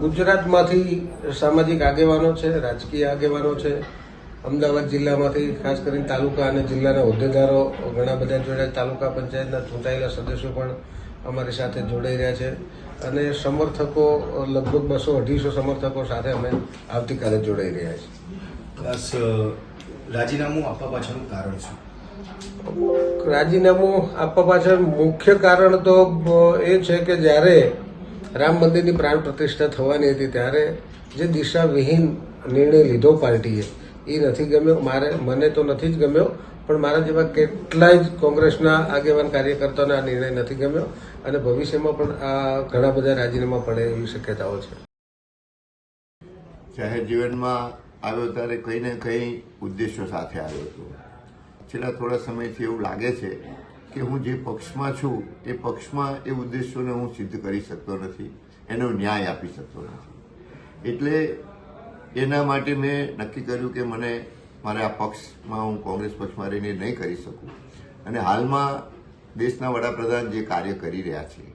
ગુજરાતમાંથી સામાજિક આગેવાનો છે રાજકીય આગેવાનો છે. અમદાવાદ જિલ્લામાંથી ખાસ કરીને તાલુકા અને જિલ્લાના હોદ્દેદારો ઘણા બધા જોડાય તાલુકા પંચાયતના ચૂંટાયેલા સદસ્યો પણ અમારી સાથે જોડાઈ રહ્યા છે. અને સમર્થકો લગભગ બસો અઢીસો સમર્થકો સાથે અમે આવતીકાલે જોડાઈ રહ્યા છીએ. ખાસ રાજીનામું આપવા પાછળનું કારણ શું? રાજીનામું આપવા પાછળ મુખ્ય કારણ તો એ છે કે જ્યારે રામ મંદિરની પ્રાણ પ્રતિષ્ઠા થવાની હતી ત્યારે જે દિશાવિહીન નિર્ણય લીધો પાર્ટીએ, એ નથી ગમ્યો. મારે, મને તો નથી જ ગમ્યો, પણ મારા જેવા કેટલાય જ કોંગ્રેસના આગેવાન કાર્યકર્તાઓને આ નિર્ણય નથી ગમ્યો અને ભવિષ્યમાં પણ આ ઘણા બધા રાજીનામા પડે એવી શક્યતાઓ છે. જાહેર જીવનમાં આવ્યો ત્યારે કંઈ ને કંઈ ઉદ્દેશો સાથે આવ્યો હતો. છેલ્લા થોડા સમયથી એવું લાગે છે કે હું જે પક્ષમાં છું, એ પક્ષમાં એ ઉદ્દેશોને હું સિદ્ધ કરી શકતો નથી, એનો ન્યાય આપી શકતો નથી. એટલે એના માટે મેં નક્કી કર્યું કે મને, મારે આ પક્ષમાં હું કોંગ્રેસ પક્ષમાં રહીને નહીં કરી શકું. અને હાલમાં દેશના વડાપ્રધાન જે કાર્ય કરી રહ્યા છે,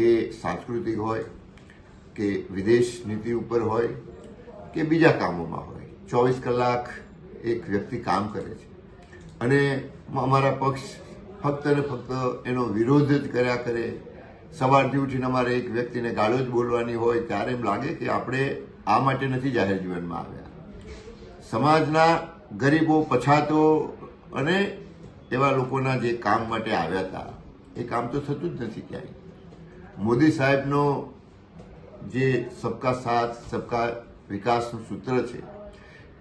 એ સાંસ્કૃતિક હોય, કે વિદેશ નીતિ ઉપર હોય, કે બીજા કામોમાં હોય. ચોવીસ કલાક એક વ્યક્તિ કામ કરે છે. અને અમારા પક્ષ ફક્ત ને ફક્ત એનો વિરોધ જ કર્યા કરે. સવારથી ઉઠીને અમારે એક વ્યક્તિને ગાળો જ બોલવાની હોય ત્યારે એમ લાગે કે આપણે આ માટે નથી જાહેર જીવનમાં આવ્યા. સમાજના ગરીબો, પછાતો અને એવા લોકોના જે કામ માટે આવ્યા હતા, એ કામ તો થતું જ નથી ક્યાંય. મોદી સાહેબનો જે સબકા સાથ, સબકા વિકાસનું સૂત્ર છે,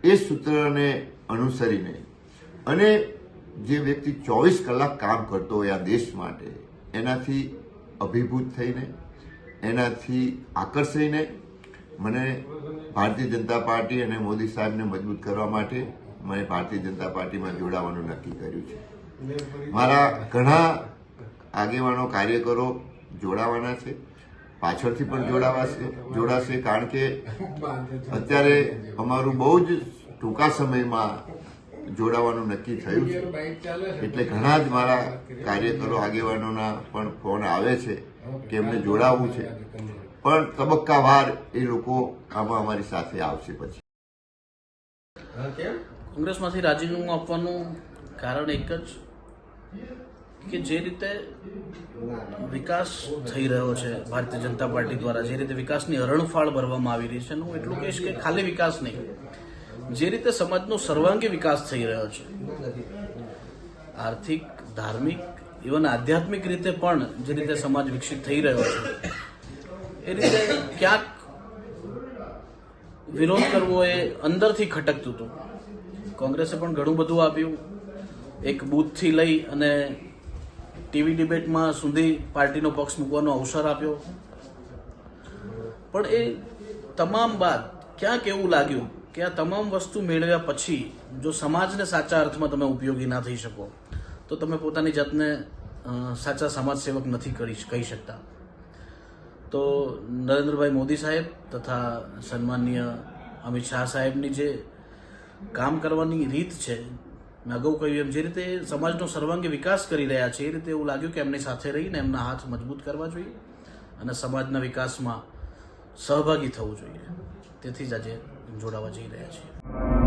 એ સૂત્રને અનુસરીને અને જે વ્યક્તિ ચોવીસ કલાક કામ કરતો હોય આ દેશ માટે, એનાથી અભિભૂત થઈને, એનાથી આકર્ષીને, મને ભારતીય જનતા પાર્ટી અને મોદી સાહેબને મજબૂત કરવા માટે મેં ભારતીય જનતા પાર્ટીમાં જોડાવાનું નક્કી કર્યું છે. મારા ઘણા આગેવાનો કાર્યકરો જોડાવાના છે, પાછળથી પણ જોડાવાશે, જોડાશે, કારણ કે અત્યારે અમારું બહુ જ ટૂંકા સમયમાં જોડાવાનું નક્કી થયું છે. એટલે ઘણા જ મારા કાર્યકરો આગેવાનોના પણ ફોન આવે છે કે એમને જોડાવવું છે. પણ તબક્કાવાર એ લોકો આમાં અમારી સાથે આવશે પછી. કોંગ્રેસમાંથી રાજીનામું આપવાનું કારણ એક જ કે જે રીતે વિકાસ થઈ રહ્યો છે ભારતીય જનતા પાર્ટી દ્વારા જે રીતે વિકાસની હરણફાળ ભરવામાં આવી રહી છે હું એટલું કહીશ કે ખાલી વિકાસ નહીં. જે રીતે સમાજનો સર્વાંગી વિકાસ થઈ રહ્યો છે. આર્થિક, ધાર્મિક ઇવન આધ્યાત્મિક રીતે પણ જે રીતે સમાજ વિકસિત થઈ રહ્યો છે, એ રીતે ક્યાંક વિરોધ કરવો એ અંદરથી ખટકતું હતું. કોંગ્રેસે પણ ઘણું બધું આપ્યું. એક બૂથથી લઈ અને ટીવી ડિબેટમાં સુધી પાર્ટીનો પક્ષ મૂકવાનો અવસર આપ્યો. પણ એ તમામ બાદ ક્યાંક એવું લાગ્યું કે આ તમામ વસ્તુ મેળવ્યા પછી, જો સમાજને સાચા અર્થમાં તમે ઉપયોગી ના થઈ શકો, તો તમે પોતાની જાતને સાચા સમાજ સેવક નથી કરી કહી શકતા. તો નરેન્દ્રભાઈ મોદી સાહેબ તથા સન્માનીય અમિત શાહ સાહેબની જે કામ કરવાની રીત છે, મેં અગાઉ કહ્યું એમ, જે રીતે સમાજનો સર્વાંગી વિકાસ કરી રહ્યા છે, એ રીતે એવું લાગ્યું કે એમની સાથે રહીને એમના હાથ મજબૂત કરવા જોઈએ અને સમાજના વિકાસમાં સહભાગી થવું જોઈએ. તેથી જ આજે જોડાવા જઈ રહ્યા છીએ.